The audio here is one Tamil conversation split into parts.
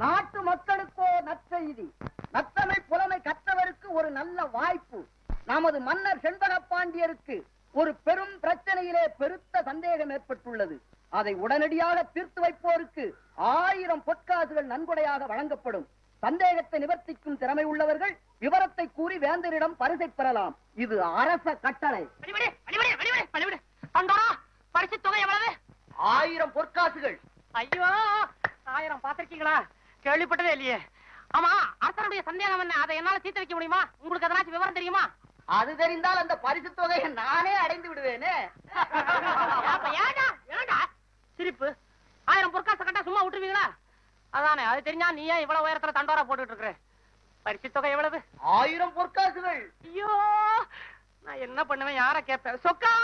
நாட்டு மக்களுக்கோ நற்செய்தி. நத்தமிழ் புலமை கற்றவருக்கு ஒரு நல்ல வாய்ப்பு. நமது மன்னர் செண்பக பாண்டியருக்கு ஒரு பெரும் பிரச்சனையிலே பெருத்த சந்தேகம் ஏற்பட்டுள்ளது. அதை உடனடியாக தீர்த்து வைப்போருக்கு ஆயிரம் பொற்காசுகள் நன்கொடையாக வழங்கப்படும். சந்தேகத்தை நிவர்த்திக்கும் திறமை உள்ளவர்கள் விவரத்தை கூறி வேந்தரிடம் பரிசை பெறலாம். இது அரச கட்டளை. பரிசு தொகை எவ்வளவு? ஆயிரம் பொற்காசுகள். ஐயோ ஆயிரம் பாத்திருக்கீங்களா கேள்விப்பட்டதே இல்லையே. ஆமா அரசனுடைய சந்தேகம் என்ன? அதை என்னால தீர்த்து வைக்க முடியுமா? உங்களுக்கு எதனாச்சும் விவரம் தெரியுமா? அது தெரிந்தால் அந்த பரிசு தொகையை நானே அடைந்து விடுவேனே. சிரிப்பு. ஆயிரம் பொற்காசு கட்டா சும்மா விட்டுருவீங்களா? அதானே அது தெரிஞ்சா நீ ஏன் இவ்வளவு உயரத்துல தண்டோரா போட்டுட்டு இருக்கிற? பரிசு தொகை எவ்வளவு? ஆயிரம் பொற்காசுகள். ஐயோ நான் என்ன பண்ணுவேன்? யார கேட்பேன்? சொக்கா!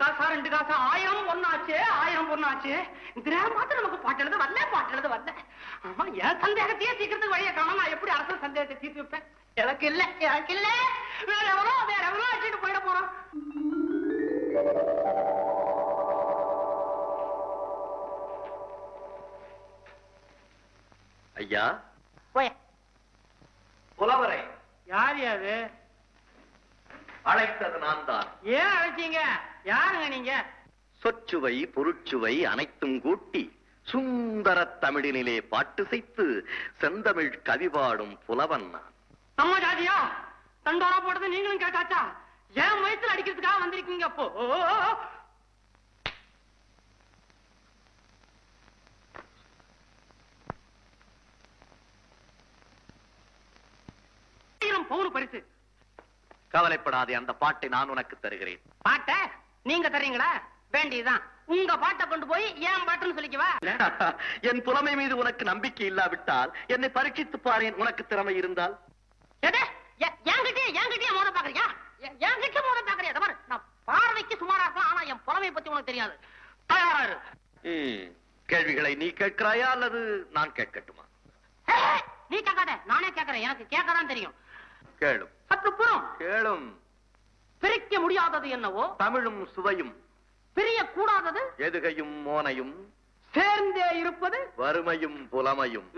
காசா ரெண்டு காசா ஆயிரம் ஒண்ணாச்சு ஆயிரம் பொண்ணாச்சு. இந்த மாத்திரம் நமக்கு பாட்டு எழுத வரல பாட்டு எழுத வரல. ஆமா என் சந்தேகத்தையே சீக்கிரத்துக்கு வழியை காணும். நான் எப்படி அரசு சந்தேகத்தை தீர்த்து வைப்பேன்? எனக்கு இல்ல எனக்கு இல்ல. வேற எவரோ வேற எவரோ வச்சுட்டு போயிட போறோம் ஐயா? புலவரை யார் யாரு அழைத்தது நான் தான் ஏன் அழைச்சீங்க? யாருங்க நீங்க? சொற்சுவை பொருட்சுவை அனைத்தும் கூட்டி சுந்தர தமிழினிலே பாட்டு செய்து செந்தமிழ் கவி பாடும் புலவன் நம்ம ஜாதியா தண்டோரா போட்டது நீங்களும் கேட்டாச்சா? ஏன் வயசுல அடிக்கிறதுக்காக வந்திருக்கீங்க அப்போ? பவுன் பரிசு. கவலைப்படாதே அந்த பாட்டை நான் உனக்கு தருகிறேன். பாட்ட? நீங்க தர்றீங்களா? வேண்டியதுதான். உங்க பாட்டை கொண்டு போய் ஏன் பாட்டுன்னு சொல்லிக்கவா என் புலமை மீது உனக்கு நம்பிக்கை இல்லாவிட்டால் என்னை பரீட்சித்து பாரேன் உனக்கு திறமை இருந்தால். என்கிட்டயே என்கிட்டயே மோத பாக்குறியா என்கிட்ட மோத பாக்குறியா பாரு, நான் பார்வைக்கு சுமாரா இருக்கலாம் ஆனா என் புலமையை பத்தி உனக்கு தெரியாது. தயாரா இரு. ம், கேள்விகளை நீ கேட்கிறாயா அல்லது நான் கேட்கட்டுமா? நீ கேட்காத. நானே கேட்கறேன். எனக்கு கேட்கதான் தெரியும். கேளும். சற்று புறம் கேளும். பிரிக்க முடியாதது என்னவோ? தமிழும் சுவையும். பிரிய கூடாதது? எதுகையும் மோனையும். சேர்ந்தே இருப்பது? வறுமையும் புலமையும்.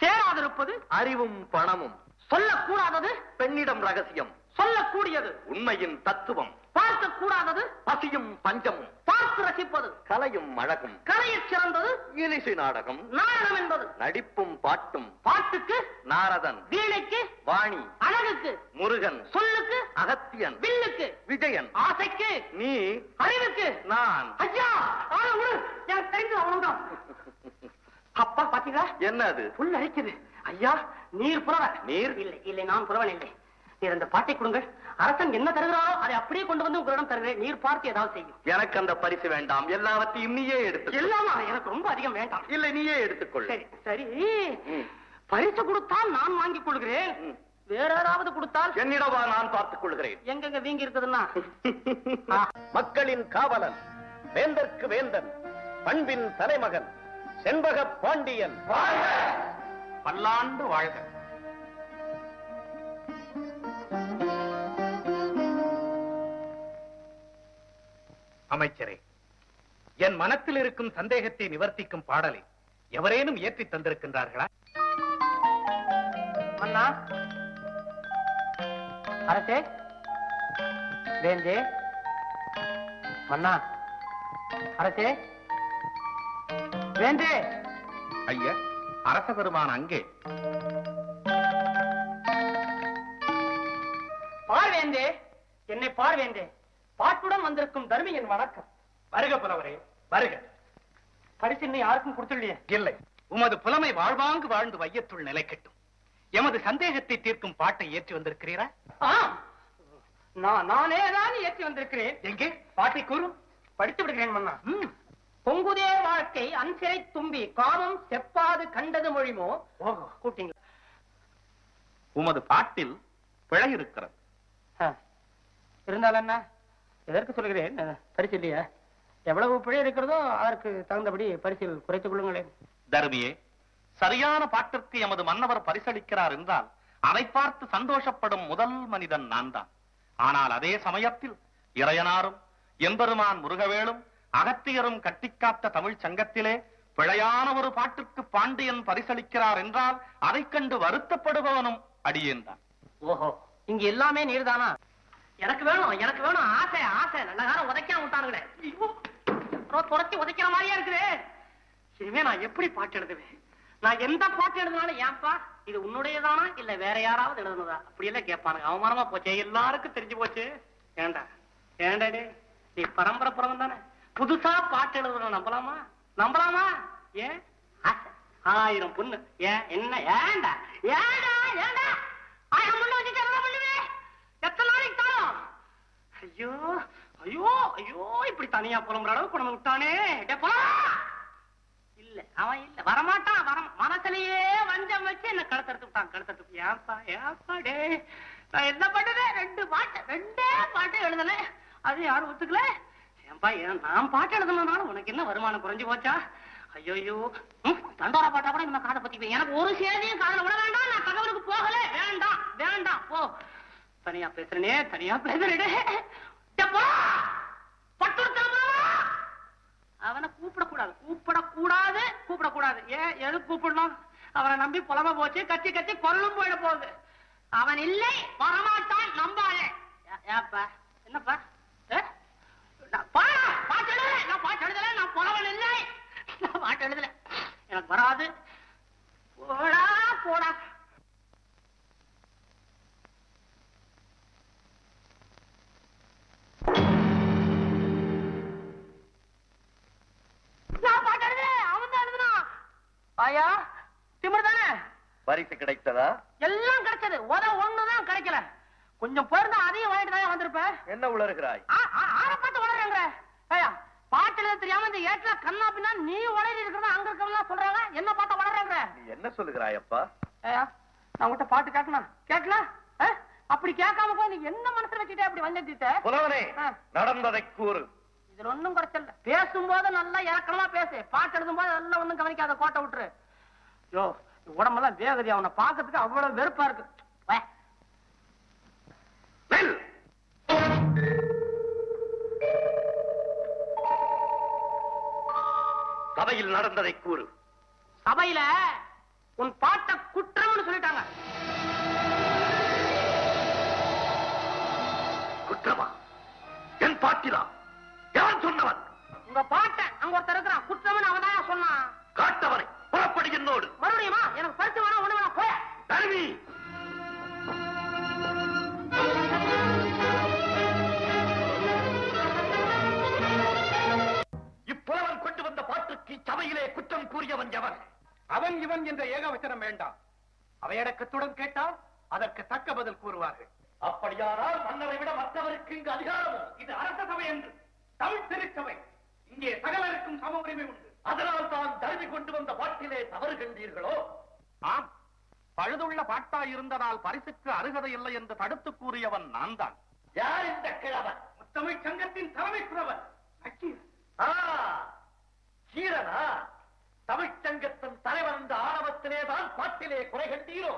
சேராதிருப்பது? அறிவும் பணமும். சொல்லக்கூடாதது? பெண்ணிடம் ரகசியம். சொல்லக்கூடியது. உண்மையின் தத்துவம். பார்க்க கூடாதது பசியும் பஞ்சமும். பார்த்து ரசிப்பது. கலையும் அழகும். கலையில் சிறந்தது. இலிசை நாடகம். நாடகம் என்பது. நடிப்பும் பாட்டும். பாட்டுக்கு. நாரதன். வீணைக்கு. வாணி. அழகுக்கு. முருகன். சொல்லுக்கு. அகத்தியன். வில்லுக்கு. விஜயன். ஆசைக்கு. நீ. அறிவுக்கு. நான். ஐயா. எனக்கு தெரிஞ்சது அவ்வளவுதான். அப்பா பாத்தீங்களா? என்ன அது புல் அரிக்குது. ஐயா நீர் புலவர் நீர்? இல்லை இல்லை நான் புலவன் இல்லை. நீர் அந்த பாட்டை கொடுங்கள். அரசன் என்ன தருகிறாரோ அதை அப்படியே கொண்டு வந்து உங்களிடம் தருகிறேன். நீர் பார்த்து ஏதாவது செய்யும். எனக்கு அந்த பரிசு வேண்டாம். எல்லாவற்றையும் நீயே எடுத்து எல்லாமா? எனக்கு ரொம்ப அதிகம் வேண்டாம். இல்லை நீயே எடுத்துக்கொள். சரி சரி. பரிசு கொடுத்தால் நான் வாங்கிக் கொள்கிறேன். வேற யாராவது கொடுத்தால்? என்னிடவா நான் பார்த்துக் கொள்கிறேன். எங்கெங்க வீங்கி இருக்குதுன்னா. மக்களின் காவலன் வேந்தற்கு வேந்தன் பண்பின் தலைமகன் செண்பக பாண்டியன். பல்லாண்டு வாழ்க! அமைச்சரே. என் மனத்தில் இருக்கும் சந்தேகத்தை நிவர்த்திக்கும் பாடலை எவரேனும் ஏற்றி தந்திருக்கின்றார்களா? மன்னா அரசே. வேந்தே. மன்னா. அரசே. வேந்தே. ஐயா அரச பெருமான் அங்கே. பார் வேந்தே. என்னை பார் வேந்தே. பாட்டுடன் வந்திருக்கும் தர்மியின் வணக்கம். வருக புலவரே வருக. பரிசு இன்னும் யாருக்கும் கொடுத்துள்ளியே இல்லை. உமது புலமை வாழ்வாங்கு வாழ்ந்து வையத்துள் நிலைக்கட்டும் எமது சந்தேகத்தை தீர்க்கும் பாட்டை ஏற்றி வந்திருக்கிறீரா? நான் நானே தான் ஏற்றி வந்திருக்கிறேன். எங்கே? பாட்டை கூறு. படித்து விடுகிறேன் மன்னா. பொங்குதே வாழ்க்கை அன்சிறை தும்பி காமம் செப்பாது கண்டது மொழிமோ? ஓஹோ. கூட்டிங்களா உமது பாட்டில் பிழை இருக்கிறது ஆ. இருந்தாலும் என்ன? எதற்கு சொல்கிறேன்? பரிசு இல்லையா? எவ்வளவு பிழை இருக்கிறதோ அதற்கு தகுந்தபடி பரிசில் குறைத்துக் கொள்ளுங்களேன். தருமியே சரியான பாட்டிற்கு எமது மன்னவர் பரிசளிக்கிறார் என்றால் அதை பார்த்து சந்தோஷப்படும் முதல் மனிதன் நான் தான் ஆனால் அதே சமயத்தில் இறையனாரும் எம்பெருமான் முருகவேளும் அகத்தியரும் கட்டிக்காத்த தமிழ்ச் சங்கத்திலே பிழையான ஒரு பாட்டுக்கு பாண்டியன் பரிசளிக்கிறார் என்றால் அதைக் கண்டு வருத்தப்படுபவனும் அடியேன் தான் ஓஹோ இங்க எல்லாமே நீர்தானா? எனக்கு வேணும் எனக்கு வேணும். ஆசை ஆசை. நல்ல காலம் உதைக்காம விட்டானுங்களே. ஐயோ, துரத்தி உதைக்கிற மாதிரியா இருக்குது. இனிமே நான் எப்படி பாட்டு எழுதுவேன்? நான் எந்த பாட்டு எழுதினாலும் ஏன்பா இது உன்னுடையதானா? இல்ல வேற யாராவது எழுதுனதா? அப்படி எல்லாம் கேட்பானுங்க. அவமானமா போச்சே. எல்லாருக்கும் தெரிஞ்சு போச்சு. ஏண்டா? ஏண்டா நீ பரம்பரை புறம் தானே. புதுசா பாட்டு எழுதுன நம்பலாமா? நம்பலாமா? ஏன்? ஆசை. ஆயிரம் பொண்ணு. ஏன்? என்ன? ஏண்டா? ஏண்டா? ஏண்டா? ஆயிரம் பொண்ணு வச்சு பண்ணுவேன் எத்தனை நாளைக்கு ஐயோ ஐயோ ஐயோ இப்படி தனியா புலம்புற அளவுக்கு நம்ம வந்து விட்டானே இல்ல அவன் இல்ல. வரமாட்டான் வர மனசுலயே வஞ்சம் வச்சு என்ன கடத்தெடுத்து விட்டான். கடத்தெடுத்து ஏப்பா ஏன்பா டே நான் என்ன பண்ணுறேன் ரெண்டு பாட்டு ரெண்டே பாட்டு எழுதுனேன் அது யாரும் ஒத்துக்கல. ஏன்பா ஏன் நான் பாட்டு எழுதுனதுனால உனக்கு என்ன வருமானம் குறைஞ்சு போச்சா? ஐயோ தண்டோரா பாட்டா கூட நம்ம காதை பத்தி எனக்கு ஒரு சேதியும் காதல விட வேண்டாம். நான் தகவலுக்கு போகல வேண்டாம். வேண்டாம் போ. தனியா பேசுறனே தனியா பேசுறேன். அவனை கூப்பிடக்கூடாது. கூப்பிடக்கூடாது கூப்பிடக்கூடாது. ஏன் எது கூப்பிடணும்? அவனை நம்பி புலம போச்சு கத்தி கத்தி கொல்லும் போயிட போகுது. அவன் இல்லை வரமாட்டான் நம்பாதே. ஏப்பா என்னப்பா? பா- பாட்டு எழுதல நான் பாட்டு எழுதல நான் புலவன் இல்லை. நான் பாட்டு எழுதல. எனக்கு வராது. போடா போடா. கொஞ்சம் போயிருந்தா அதையும் வாங்கிட்டு தான் வந்திருப்பேன் என்ன உளறுகிறாய்? ஆ, ஆ, ஆளை பார்த்து வளர்றேங்க ஐயா பாட்டுல தெரியாம இந்த ஏட்ல கண்ணா பின்னா நீ வளரி இருக்கிறதா அங்க இருக்கவங்க சொல்றாங்க. என்ன பார்த்தா வளர்றேங்க நீ என்ன சொல்லுகிறாய் அப்பா நான் உன்கிட்ட பாட்டு கேட்கணும். கேட்கலாம் ஆ? அப்படி கேட்காம போய் நீ என்ன மனசுல வச்சுட்டே அப்படி வந்தீட்ட புலவனே. நடந்ததை கூறு. இதுல ஒண்ணும் குறைச்சல பேசும்போது நல்லா இறக்கமா பேசு. பாட்டு எழுதும் போது நல்லா ஒண்ணும் கவனிக்காத. கோட்டை விட்டுரு. யோ உடம்பெல்லாம் வேகதி அவனை பார்க்கறதுக்கு அவ்வளவு வெறுப்பா இருக்கு. சபையில் நடந்ததை கூறு. சபையில உன் பாட்ட குற்றம்னு சொல்லிட்டாங்க. குற்றமா? என் பாட்டிலா யார் சொன்னவன்? உங்க பாட்ட அங்க ஒருத்தர் இருக்கிறான். குற்றம்னு அவன் தான் சொன்னான். அதற்கு தக்க பதில் கூறுவார்கள். அப்படியானால் மன்னரை விட மற்றவருக்கு இங்கு அதிகாரமோ? இது அரச சபை என்று. தமிழ் திருச்சபை. இங்கே சகலருக்கும் சம உரிமை உண்டு. அதனால் தான் தருவி கொண்டு வந்த பாட்டிலே தவறு கண்டீர்களோ? ஆம். பழுதுள்ள பாட்டாய் இருந்ததால் பரிசுக்கு அருகதை இல்லை என்று தடுத்து கூறியவன் நான் தான் யார் இந்த கிழவன்? முத்தமிழ் சங்கத்தின் தலைமை. ஆ, சீரனா தமிழ்ச்சங்கத்தின் தலைவன் என்ற ஆணவத்திலே தான் பாட்டிலே குறை கண்டீரோ?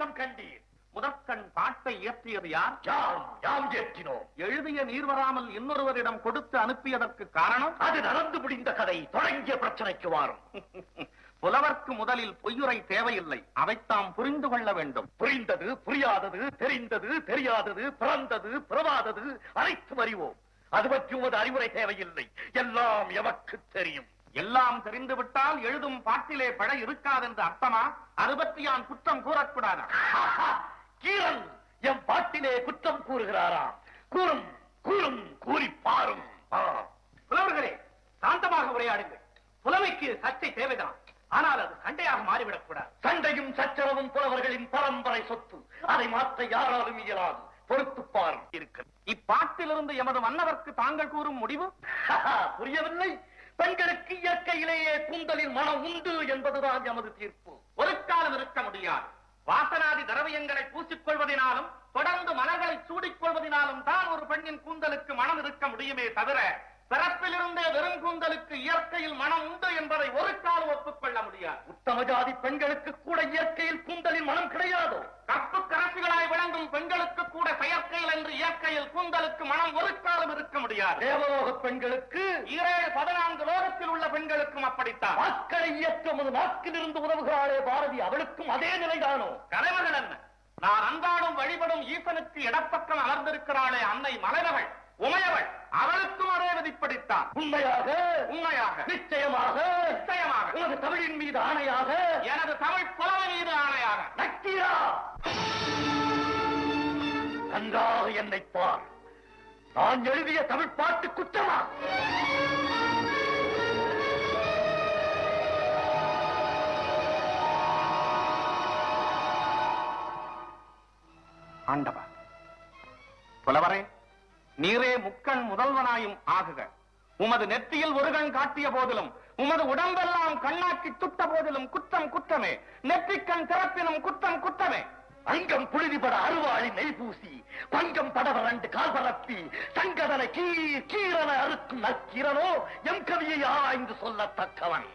குற்றம் கண்டீர். முதற்கண் பாட்டை இயற்றியது யார்? யாம் யாம் ஏற்றினோம். எழுதிய நீர் வராமல் இன்னொருவரிடம் கொடுத்து அனுப்பியதற்கு காரணம்? அது நடந்து முடிந்த கதை. தொடங்கிய பிரச்சனைக்கு வாரும். புலவர்க்கு முதலில் பொய்யுரை தேவையில்லை. அதைத்தாம் புரிந்து கொள்ள வேண்டும். புரிந்தது புரியாதது தெரிந்தது தெரியாதது பிறந்தது பிறவாதது அனைத்தும் அறிவோம். அது பற்றி உமது அறிவுரை தேவையில்லை. எல்லாம் எமக்கு தெரியும். எல்லாம் தெரிந்துவிட்டால் எழுதும் பாட்டிலே பிழை இருக்காதென்று அர்த்தமா? அது பற்றி யான் குற்றம் கூறக்கூடாதா? கீரன் என் பாட்டிலே குற்றம் கூறுகிறாராம் கூறும் கூறும் கூறி பாரும். புலவர்களே சாந்தமாக உரையாடுங்கள். புலமைக்கு சர்ச்சை தேவைதான். ஆனால் அது சண்டையாக மாறிவிடக் கூடாது சண்டையும் சச்சரவும் புலவர்களின் பரம்பரை சொத்து. அதை மாற்ற யாராலும் இயலாது. பொறுத்து பாரும் இருக்கு. இப்பாட்டிலிருந்து எமது மன்னவர்க்கு தாங்கள் கூறும் முடிவு? புரியவில்லை. பெண்களுக்கு இயற்கையிலேயே கூந்தலின் மனம் உண்டு என்பதுதான் எமது தீர்ப்பு. ஒரு காலம் இருக்க முடியாது. வாசனாதி திரவியங்களை பூசிக்கொள்வதனாலும் தொடர்ந்து மலர்களை சூடிக்கொள்வதனாலும் தான் ஒரு பெண்ணின் கூந்தலுக்கு மனம் இருக்க முடியுமே தவிர பிறப்பிலிருந்தே வெறும் கூந்தலுக்கு இயற்கையில் மனம் உண்டு என்பதை ஒரு காலம் ஒப்புக்கொள்ள முடியாது. உத்தம ஜாதி பெண்களுக்கு கூட இயற்கையில் கூந்தலின் மனம் கிடையாது கற்பு கரசிகளாய் விளங்கும் பெண்களுக்கு கூட செயற்கையில் என்று இயற்கையில் கூந்தலுக்கு மனம் ஒரு காலம் இருக்க முடியாது. தேவலோக பெண்களுக்கு ஈரேழு பதினான்கு லோகத்தில் உள்ள பெண்களுக்கும் அப்படித்தான். வாக்களை இயக்கம் நாக்கிலிருந்து உதவுகிறாளே பாரதி அவளுக்கும் அதே நிலைதானோ? கலைமகள் என்ன? நான் அன்றாடும் வழிபடும் ஈசனுக்கு இடப்பக்கம் அமர்ந்திருக்கிறாளே அன்னை மலைமகள் உமையவள் அவளுக்கும் அதே விதிப்படித்தான் உண்மையாக? உண்மையாக. நிச்சயமாக? நிச்சயமாக. உனது தமிழின் மீது ஆணையாக? எனது தமிழ் புலமை மீது ஆணையாக. நக்கீரா! நன்றாக என்னை பார். நான் எழுதிய தமிழ் பாட்டு குற்றமா? ஆண்டவா புலவரே நீரே முக்கண் முதல்வனாயும் ஆகுக. உமது நெற்றியில் ஒரு கண் காட்டிய போதிலும் உமது உடம்பெல்லாம் கண்ணாக்கி துட்ட போதிலும் குற்றம் குற்றமே. நெற்றிக்கண் திறப்பினும் குற்றம் குற்றமே. அங்கம் புழுதிபட அருவாளி நெய் பூசி பங்கம் படவரண்டு கால் பரப்பி சங்கதன கீர் கீரன அறுக்கும் நக்கீரனோ எம் கவியை ஆராய்ந்து சொல்லத்தக்கவன்.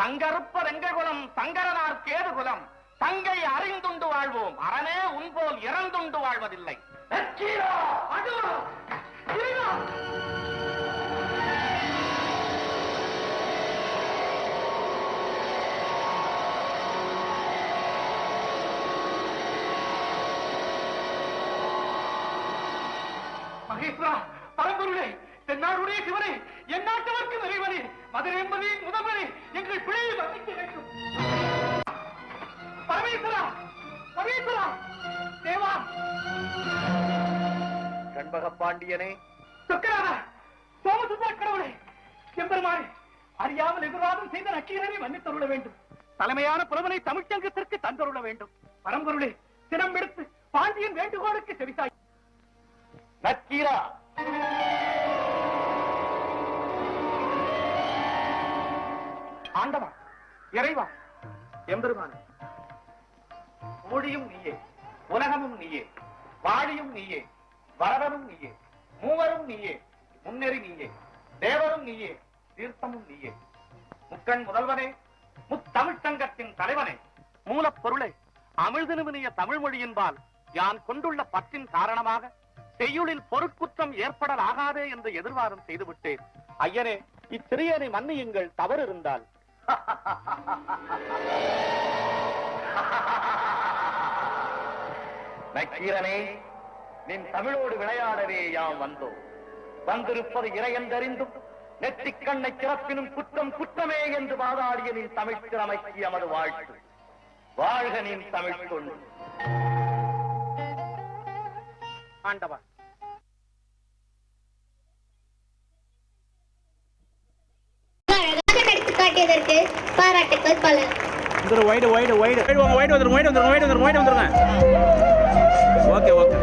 சங்கருப்ப ரெங்ககுலம் சங்கரனார் கேதுகுலம் தங்கை அறிந்துண்டு வாழ்வோம் அரணே உன்போல் இறந்துண்டு வாழ்வதில்லை. நக்கீரா மகேஸ்வரா பரம்பொருளே தென்னாடுடைய சிவனே என் நாட்டவர்க்கு இறைவனே மதுரை என்பதே முதல்வனே எங்கள் பிழையை மன்னிக்க வேண்டும். பரமேஸ்வரா பரமேஸ்வரா தேவா. கண்பக பாண்டியனே சொக்கராதா சோமசுந்தர கடவுளே செம்பெருமானே அறியாமல் எதிர்வாதம் செய்த நக்கீரனை மன்னித்தருள வேண்டும். தலைமையான புலவனை தமிழ்ச்சங்கத்திற்கு தந்தருள வேண்டும். பரம்பொருளே சினம் எடுத்து பாண்டியன் வேண்டுகோளுக்கு செவிசாய் இறைவா எம்பெருமான. மொழியும் நீயே உலகமும் நீயே வாழியும் நீயே வரவனும் நீயே மூவரும் நீயே முன்னெறி நீயே தேவரும் நீயே தீர்த்தமும் நீயே. முக்கண் முதல்வனே முத்தமிழ் சங்கத்தின் தலைவனே. மூலப்பொருளே அமிழ்தினுமினிய தமிழ் மொழியின்பால் யான் கொண்டுள்ள பற்றின் காரணமாக செய்யுளில் பொருட்குற்றம் ஏற்படலாகாதே என்று எதிர்வாரம் செய்துவிட்டேன். ஐயனே இச்சிறியனை மன்னியுங்கள் தவறு இருந்தால் நக்கீரனே நின் தமிழோடு விளையாடவே யாம் வந்தோம். வந்திருப்பது இறையென்றறிந்தும் நெற்றிக் கண்ணை சிறப்பினும் குற்றம் குற்றமே என்று வாதாடிய நின் தமிழ் திறமைக்கு எமது வாழ்த்து. வாழ்க நின் தமிழ் தொண்டு. ஆண்டவன் காட்டியதற்கு பாராட்டுக்கள் பல. வந்துடும் wide wide wide wide wide வந்துடும் ஒயிடு வந்துடும் ஒயிடு வந்துடும் ஒயிடு வந்துருங்க. Okay okay.